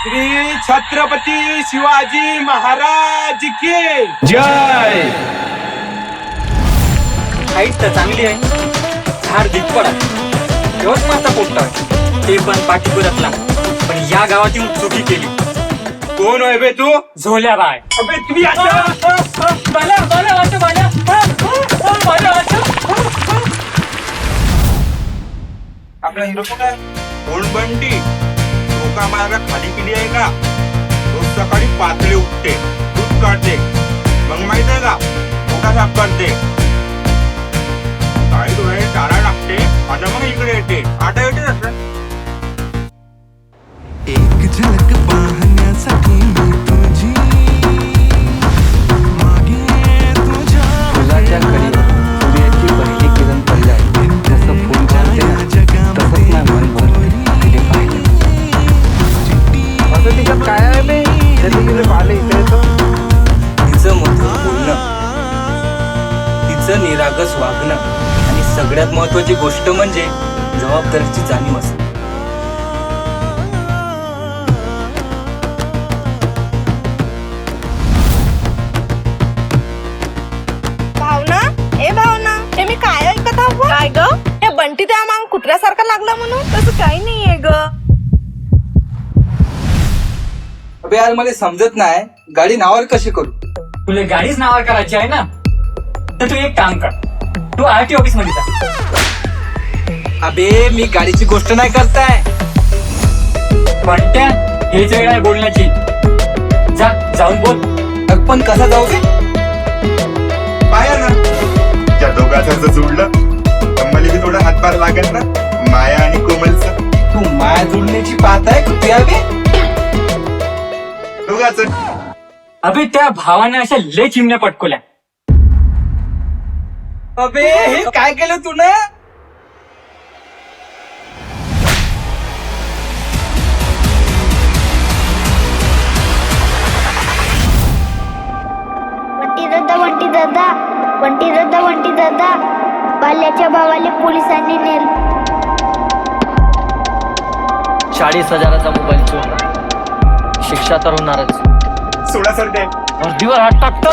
श्री छत्रपती शिवाजी महाराज की जय. हाईट तर चांगली आहे. झाड एवढंच माझा पोट्टा ते पण पाठीपुरातला. पण या गावात येऊन चुकी केली. कोण आहे बे तू? झोल्या बाय अबे तुम्ही आता आपला हिरो कोण आहे? कोण बंटी? डोका मारा खाली केली आहे का? रोज सकाळी पातळी उठते दूध काढते. मग माहीत आहे का? मोठा साफ करते काही डोळे टाळा टाकते आता मग इकडे येते. काय आहे बे त्याचं तिथे पाहिलं इथे येतं तिचं मधुर बोलणं तिचं निरागस वागणं आणि सगळ्यात महत्वाची गोष्ट म्हणजे जबाबदारीची जाणीव असते भावना? ए भावना हे मी काय ऐकत आहो? काय ग? हे बंटी त्या मांग कुत्र्यासारखा लागला म्हणून? तसं काही नाहीये ग. अबे यार मला समजत नाही. गाडी नावावर कशी करू? तुला गाडीच नावावर करायची आहे ना तर तू एक काम कर. तू आर टी ऑफिसमध्ये जा. अबे मी गाडीची गोष्ट नाही करताय. पण त्या हेच वेळ आहे बोलण्याची. जा जाऊन बोल. अग पण कसा जाऊ बे पाया ना. त्या दोघांचं जुळलं तर मला बी थोडा हातभार लागेल ना माया आणि कोमलचं. तू माया जुळण्याची पाहत आहे कुठे बे. दोघाचं अबे त्या भावाने अशा लय चिमण्या पटकोल्या अबे हे काय केलं तू ना? वंटी दादा वंटी दादा वंटी दादा वंटी दादा बाल्याच्या भावाले पोलिसांनी नेल. चाळीस हजाराचा मोबाईल चोरला शिक्षा तर होणारच सोळा सर दे वर्दीवर हात टाकतो.